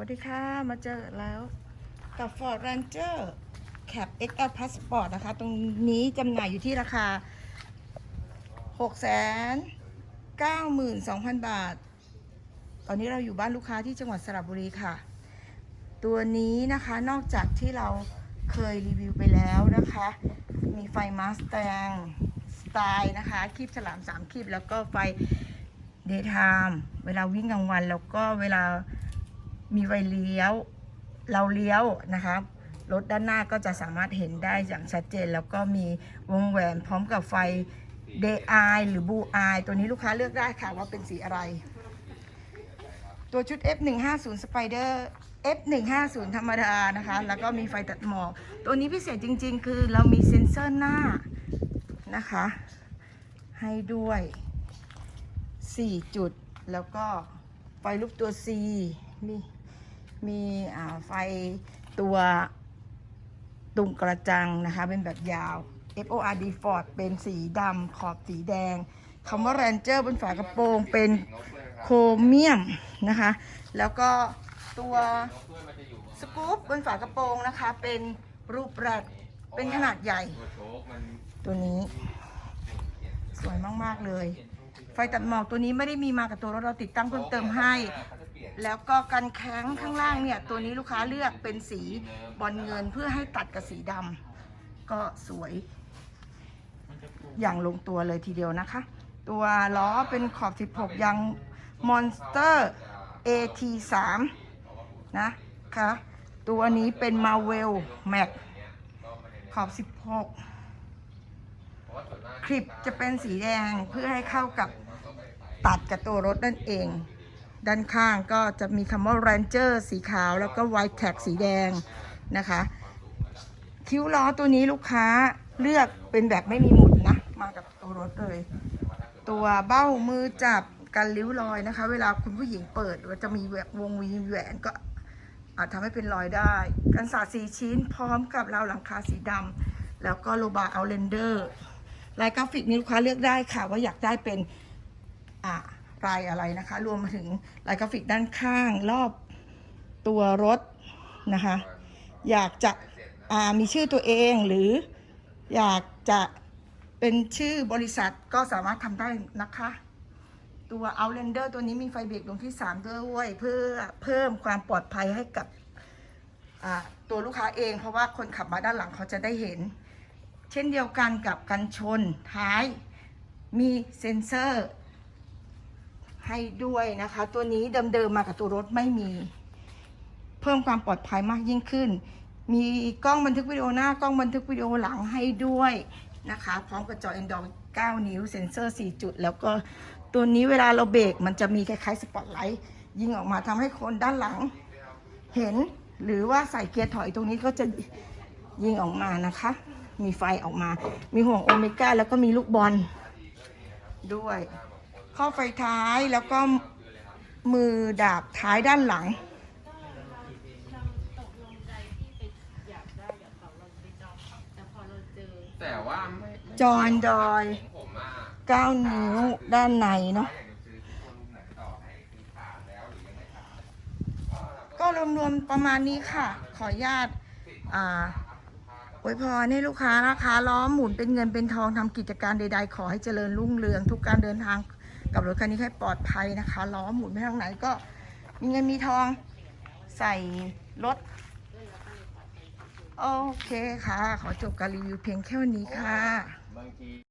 วัสดีค่ะ มาเจอแล้วกับ Ford Ranger Cab XL Passport นะคะ ตรงนี้จำหน่ายอยู่ที่ราคา 692,000 บาท ตอนนี้เราอยู่บ้านลูกค้าที่จังหวัดสระบุรีค่ะ ตัวนี้นะคะนอกจากที่เราเคยรีวิวไปแล้วนะคะ มีไฟมาส t ต n สไตล์นะคะคลิปฉลาม3คลิปแล้วก็ไฟ daytime เวลาวิ่งกลางวันแล้วก็เวลา มีไฟเลี้ยว เราเลี้ยวนะคะรถด้านหน้าก็จะสามารถเห็นได้อย่างชัดเจน แล้วก็มีวงแหวนพร้อมกับไฟ day eye หรือ blue eye ตัวนี้ลูกค้าเลือกได้ค่ะว่าเป็นสีอะไร ตัวชุด F150 Spider F150 ธรรมดานะคะ แล้วก็มีไฟตัดหมอก ตัวนี้พิเศษจริง ๆ คือเรามีเซ็นเซอร์หน้านะคะ ให้ด้วย 4 จุดแล้วก็ไฟรูปตัว C มี มีไฟตัวตุงกระจังนะคะ เป็นแบบยาว FORD Ford เป็นสีดำขอบสีแดงคำว่า Ranger บนฝากระโปรงเป็นโครเมียมนะคะ แล้วก็ตัวสกู๊ปบนฝากระโปรงนะคะ เป็นรูปแรดเป็นขนาดใหญ่ ตัวนี้สวยมาก ๆ เลย ไฟตัดหมอกตัวนี้ไม่ได้มีมากับตัวรถเราติดตั้งเพิ่มเติมให้ แล้วก็กันแข้งข้างล่างเนี่ย ตัวนี้ลูกค้าเลือกเป็นสีบอลเงินเพื่อให้ตัดกับสีดำก็สวย อย่างลงตัวเลยทีเดียวนะคะ ตัวล้อเป็นขอบ 16ยาง Monster AT3 นะคะตัวนี้เป็น Marvel Max ขอบ 16 คลิปจะเป็นสีแดงเพื่อให้เข้ากับตัดกับตัวรถนั่นเอง ด้านข้างก็จะมีคำว่า Ranger สีขาวแล้วก็ White Tag สีแดงนะคะ คิ้วล้อตัวนี้ลูกค้าเลือกเป็นแบบไม่มีหมุดนะ มากับตัวรถเลย ตัวเบ้ามือจับกันริ้วรอยนะคะ เวลาคุณผู้หญิงเปิดว่าจะมีแหวกวงวีแหวนก็อาจทำให้เป็นรอยได้ กันสาดสีชิ้นพร้อมกับราวหลังคาสีดำแล้วก็โลบาเอาเลนเดอร์ลายกราฟิกนี้ลูกค้าเลือกได้ค่ะว่าอยากได้เป็นอ่า ลายอะไรนะคะ รวมมาถึงลายกราฟิกด้านข้างรอบตัวรถนะคะ อยากจะมีชื่อตัวเองหรืออยากจะเป็นชื่อบริษัทก็สามารถทำได้นะคะ ตัว Outlander ตัวนี้มีไฟเบรกดวงที่ 3 ด้วยเพื่อเพิ่มความปลอดภัยให้กับตัวลูกค้าเอง เพราะว่าคนขับมาด้านหลังเขาจะได้เห็น เช่นเดียวกันกับกันชนท้ายมีเซ็นเซอร์ ให้ด้วยนะคะ ตัวนี้เดิมๆมากับตัวรถไม่มี เพิ่มความปลอดภัยมากยิ่งขึ้น มีกล้องบันทึกวิดีโอหน้ากล้องบันทึกวิดีโอหลังให้ด้วยนะคะ พร้อมกับจอ Android 9 นิ้วเซ็นเซอร์ 4 จุด แล้วก็ตัวนี้เวลาเราเบรกมันจะมีคล้ายๆสปอตไลท์ยิงออกมาทำให้คนด้านหลังเห็นหรือว่าใส่เกียร์ถอยตรงนี้ก็จะยิงออกมานะคะ มีไฟออกมา มีห่วงโอเมก้าแล้วก็มีลูกบอลด้วย ข้อไฟท้ายแล้วก็มือดาบท้ายด้านหลังตกลงใจที่ไปอยากได้กับเขาเราไปจองเขาแต่พอเราเจอแต่ว่าไม่ไม่จอนดอยของผมอะ9 นิ้วด้านในเนาะอยากจะซื้อที่คนไหนต่อให้คือขาดแล้วหรือยังไม่ขาดก็รวมๆประมาณนี้ค่ะ ขออนุญาตอ่าอวยพรให้ลูกค้านะคะ ล้อหมุนเป็นเงินเป็นทองทำกิจการใดๆ ขอให้เจริญรุ่งเรืองทุกการเดินทาง กับรถคันนี้ให้ปลอดภัยนะคะล้อหมุนไปทางไหนก็มีเงินมีทองใส่รถ โอเคค่ะ ขอจบการรีวิวเพียงแค่วันนี้ค่ะ